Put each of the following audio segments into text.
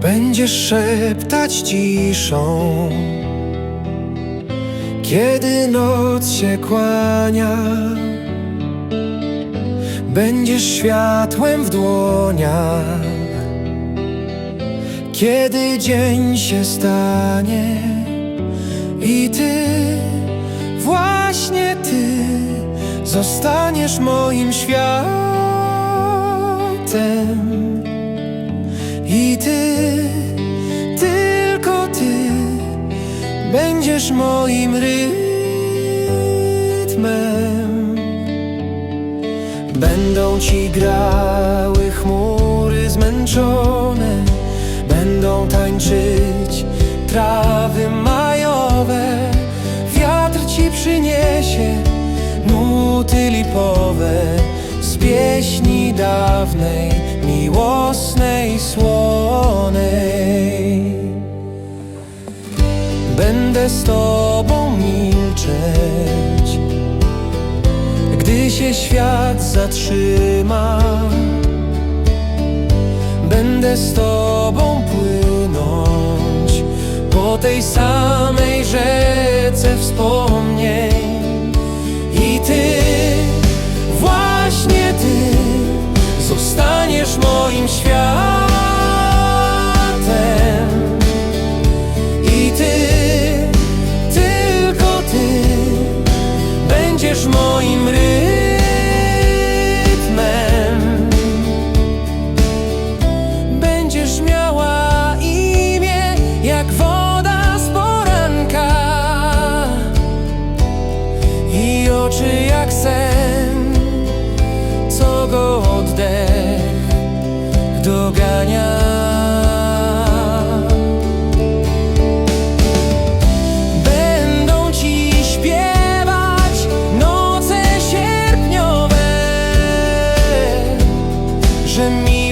Będziesz szeptać ciszą. Kiedy noc się kłania Będziesz światłem w dłoniach. Kiedy dzień się stanie I ty, właśnie ty Zostaniesz moim światem I ty, tylko ty Będziesz moim rytmem. Będą ci grały chmury zmęczone Będą tańczyć trawy majowe. Wiatr ci przyniesie nuty lipowe Z pieśni dawnej, miłosnej, Będę z tobą milczeć Gdy się świat zatrzyma. Będę z tobą płynąć Po tej samej rzece wspomnień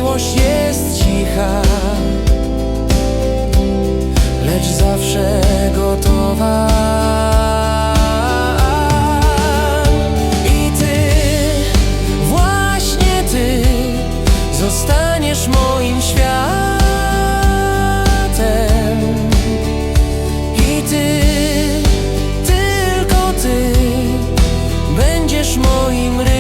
miłość jest cicha Lecz zawsze gotowa. I Ty, właśnie Ty Zostaniesz moim światem. I Ty, tylko Ty Będziesz moim rynkiem